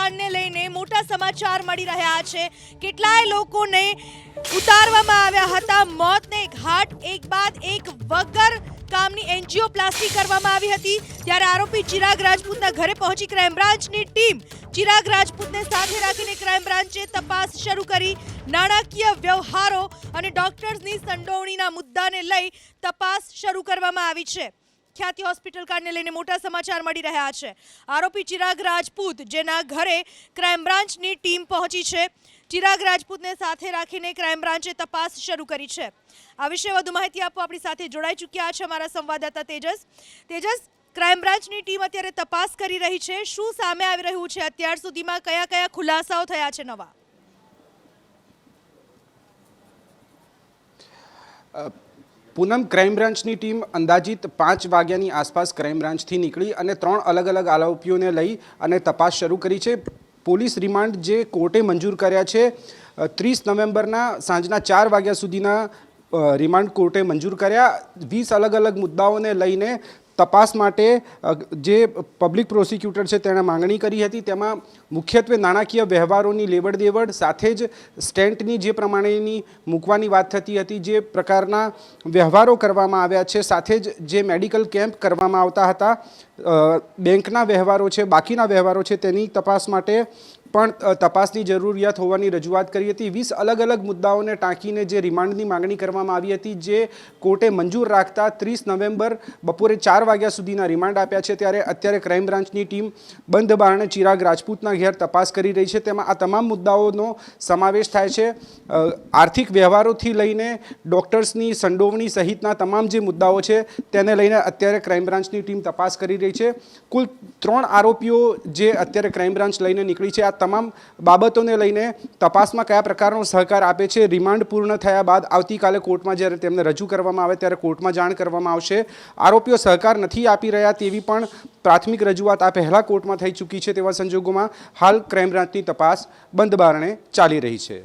કાંડને લઈને મોટા સમાચાર મળી રહ્યા છે. કેટલાય લોકોને ઉતારવામાં આવ્યા હતા. મોતને ઘાટ એક બાદ એક વગર કામની એન્જિયોપ્લાસ્ટી કરવામાં આવી હતી. ત્યારે આરોપી ચિરાગ રાજપૂતના ઘરે પહોંચી ક્રાઇમ બ્રાન્ચની ટીમ ચિરાગ રાજપૂતને સાથે રાખીને ક્રાઇમ બ્રાન્ચે તપાસ શરૂ કરી. નાણાકીય વ્યવહારો અને ડોક્ટર્સની સંડોવણીના મુદ્દાને લઈ તપાસ શરૂ કરવામાં આવી છે. ખ્યાતિ હોસ્પિટલ કાંડને લઈને મોટા સમાચાર મળી રહ્યા છે. આરોપી ચિરાગ રાજપૂત, જેના ઘરે ક્રાઇમ બ્રાન્ચની ટીમ પહોંચી છે. ચિરાગ રાજપૂતને સાથે રાખીને ક્રાઇમ બ્રાન્ચે તપાસ શરૂ કરી છે. આ વિશે વધુ માહિતી આપવા આપણી સાથે જોડાઈ ચૂક્યા છે અમારા સંવાદદાતા તેજસ. તેજસ, ક્રાઇમ બ્રાન્ચની ટીમ અત્યારે તપાસ કરી રહી છે. શું સામે આવી રહ્યું છે? અત્યાર સુધીમાં કયા કયા ખુલાસાઓ થયા છે નવા? પૂનમ ક્રાઇમ બ્રાન્ચની ટીમ અંદાજિત પાંચ વાગ્યાની આસપાસ ક્રાઇમ બ્રાન્ચથી નીકળી અને ત્રણ અલગ અલગ આરોપીઓને લઈ અને તપાસ શરૂ કરી છે. પોલીસ રિમાન્ડ જે કોર્ટે મંજૂર કર્યા છે ત્રીસ નવેમ્બરના સાંજના ચાર વાગ્યા સુધીના રિમાન્ડ કોર્ટે મંજૂર કર્યા. વીસ અલગ અલગ મુદ્દાઓને લઈને તપાસ માટે જે પબ્લિક પ્રોસિક્યુટર છે તેણે માંગણી કરી હતી, તેમાં મુખ્યત્વે નાણાકીય વ્યવહારોની લેવડ દેવડ સાથે જ સ્ટેન્ટની જે પ્રમાણેની મૂકવાની વાત થતી હતી, જે પ્રકારના વ્યવહારો કરવામાં આવ્યા છે, સાથે જ જે મેડિકલ કેમ્પ કરવામાં આવતા હતા બેંકના વ્યવહારો છે, બાકીના વ્યવહારો છે, તેની તપાસ માટે પણ તપાસની જરૂરિયાત હોવાની રજૂઆત કરી હતી. વીસ અલગ અલગ મુદ્દાઓને ટાંકીને જે રિમાન્ડની માંગણી કરવામાં આવી હતી, જે કોર્ટે મંજૂર રાખતા ત્રીસ નવેમ્બર બપોરે ચાર વાગ્યા સુધીના રિમાન્ડ આપ્યા છે, ત્યારે અત્યારે ક્રાઇમ બ્રાન્ચની ટીમ બંધ બારણે ચિરાગ રાજપૂતના ઘેર તપાસ કરી રહી છે. તેમાં આ તમામ મુદ્દાઓનો સમાવેશ થાય છે. આર્થિક વ્યવહારોથી લઈને ડૉક્ટર્સની સંડોવણી સહિતના તમામ જે મુદ્દાઓ છે, તેને લઈને અત્યારે ક્રાઇમ બ્રાન્ચની ટીમ તપાસ કરી રહી છે. કુલ ત્રણ આરોપીઓ જે અત્યારે ક્રાઇમ બ્રાન્ચ લઈને નીકળી છે. આ તમામ બાબતોને લઈને તપાસમાં કયા પ્રકારનો સહકાર આપે છે, રિમાન્ડ પૂર્ણ થયા બાદ આવતીકાલે કોર્ટમાં જ્યારે તેમને રજૂ કરવામાં આવે ત્યારે કોર્ટમાં જાણ કરવામાં આવશે. આરોપીઓ સહકાર નથી આપી રહ્યા તેવી પણ પ્રાથમિક રજૂઆત આ પહેલાં કોર્ટમાં થઈ ચૂકી છે તેવા સંજોગોમાં હાલ ક્રાઇમ બ્રાન્ચની તપાસ બંધ બારણે ચાલી રહી છે.